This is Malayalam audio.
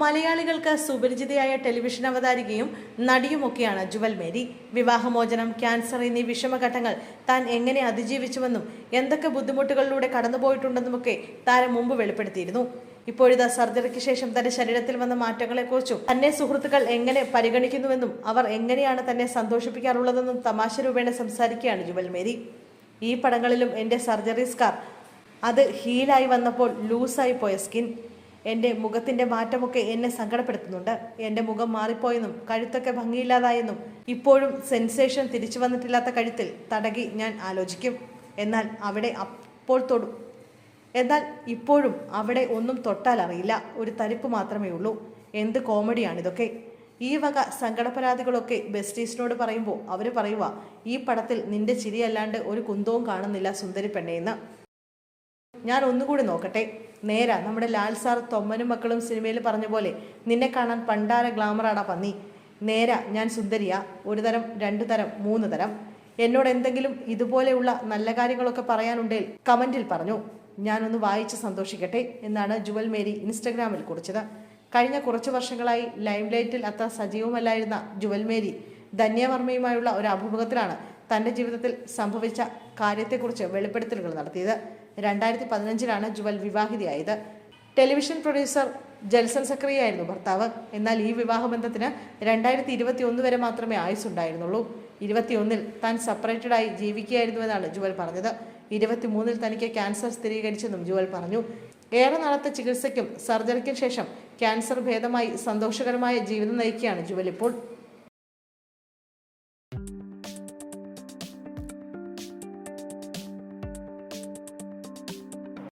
മലയാളികൾക്ക് സുപരിചിതയായ ടെലിവിഷൻ അവതാരികയും നടിയുമൊക്കെയാണ് ജുവൽ മേരി. വിവാഹമോചനം ക്യാൻസർ എന്നീ വിഷമഘട്ടങ്ങൾ താൻ എങ്ങനെ അതിജീവിച്ചുവെന്നും എന്തൊക്കെ ബുദ്ധിമുട്ടുകളിലൂടെ കടന്നുപോയിട്ടുണ്ടെന്നുമൊക്കെ താരം മുമ്പ് വെളിപ്പെടുത്തിയിരുന്നു. ഇപ്പോഴിതാ സർജറിക്ക് ശേഷം തന്റെ ശരീരത്തിൽ വന്ന മാറ്റങ്ങളെക്കുറിച്ചും തന്നെ സുഹൃത്തുക്കൾ എങ്ങനെ പരിഗണിക്കുന്നുവെന്നും അവർ എങ്ങനെയാണ് തന്നെ സന്തോഷിപ്പിക്കാറുള്ളതെന്നും തമാശ രൂപേണ സംസാരിക്കുകയാണ് ജുവൽ മേരി. ഈ പടങ്ങളിലും എന്റെ സർജറി സ്കാർ അത് ഹീലായി വന്നപ്പോൾ ലൂസായി പോയ സ്കിൻ. എന്റെ മുഖത്തിന്റെ മാറ്റമൊക്കെ എന്നെ സങ്കടപ്പെടുത്തുന്നുണ്ട്. എന്റെ മുഖം മാറിപ്പോയെന്നും കഴുത്തൊക്കെ ഭംഗിയില്ലാതായെന്നും ഇപ്പോഴും സെൻസേഷൻ തിരിച്ചു വന്നിട്ടില്ലാത്ത കഴുത്തിൽ തടകി ഞാൻ ആലോചിക്കും. എന്നാൽ അവിടെ അപ്പോൾ തൊടും എന്നാൽ ഇപ്പോഴും അവിടെ ഒന്നും തൊട്ടാൽ അറിയില്ല. ഒരു തരിപ്പ് മാത്രമേ ഉള്ളൂ. എന്ത് കോമഡിയാണിതൊക്കെ. ഈ വക സങ്കടപരാതികളൊക്കെ ബെസ്റ്റീസിനോട് പറയുമ്പോൾ അവർ പറയുക ഈ പടത്തിൽ നിന്റെ ചിരിയല്ലാണ്ട് ഒരു കുന്തവും കാണുന്നില്ല സുന്ദരി പെണ്ണേന്ന് ഞാൻ ഒന്നുകൂടി നോക്കട്ടെ. നേരാ നമ്മുടെ ലാൽ സാർ തൊമ്മനും മക്കളും സിനിമയിൽ പറഞ്ഞ പോലെ നിന്നെ കാണാൻ പണ്ടാര ഗ്ലാമറാടാ പന്നി. നേരാ ഞാൻ സുന്ദരിയ. ഒരു തരം രണ്ടു തരം മൂന്ന് തരം. എന്നോട് എന്തെങ്കിലും ഇതുപോലെയുള്ള നല്ല കാര്യങ്ങളൊക്കെ പറയാനുണ്ടെങ്കിൽ കമന്റിൽ പറഞ്ഞു. ഞാനൊന്ന് വായിച്ച് സന്തോഷിക്കട്ടെ എന്നാണ് ജുവൽ മേരി ഇൻസ്റ്റഗ്രാമിൽ കുറിച്ചത്. കഴിഞ്ഞ കുറച്ച് വർഷങ്ങളായി ലൈംലൈറ്റിൽ അത്ര സജീവമല്ലായിരുന്ന ജുവൽ മേരി ധന്യവർമ്മയുമായുള്ള ഒരു അഭിമുഖത്തിലാണ് തന്റെ ജീവിതത്തിൽ സംഭവിച്ച കാര്യത്തെക്കുറിച്ച് വെളിപ്പെടുത്തലുകൾ നടത്തിയത്. രണ്ടായിരത്തി പതിനഞ്ചിലാണ് ജുവൽ വിവാഹിതയായത്. ടെലിവിഷൻ പ്രൊഡ്യൂസർ ജൽസൺ സക്രിയായിരുന്നു ഭർത്താവ്. എന്നാൽ ഈ വിവാഹബന്ധത്തിന് രണ്ടായിരത്തി ഇരുപത്തി ഒന്ന് വരെ മാത്രമേ ആയുസ്സുണ്ടായിരുന്നുള്ളൂ. ഇരുപത്തിയൊന്നിൽ താൻ സെപ്പറേറ്റഡായി ജീവിക്കുകയായിരുന്നുവെന്നാണ് ജുവൽ പറഞ്ഞത്. ഇരുപത്തിമൂന്നിൽ തനിക്ക് ക്യാൻസർ സ്ഥിരീകരിച്ചെന്നും ജുവൽ പറഞ്ഞു. ഏറെ നാളത്തെ ചികിത്സയ്ക്കും സർജറിക്കും ശേഷം ക്യാൻസർ ഭേദമായി സന്തോഷകരമായ ജീവിതം നയിക്കുകയാണ് ജുവൽ ഇപ്പോൾ.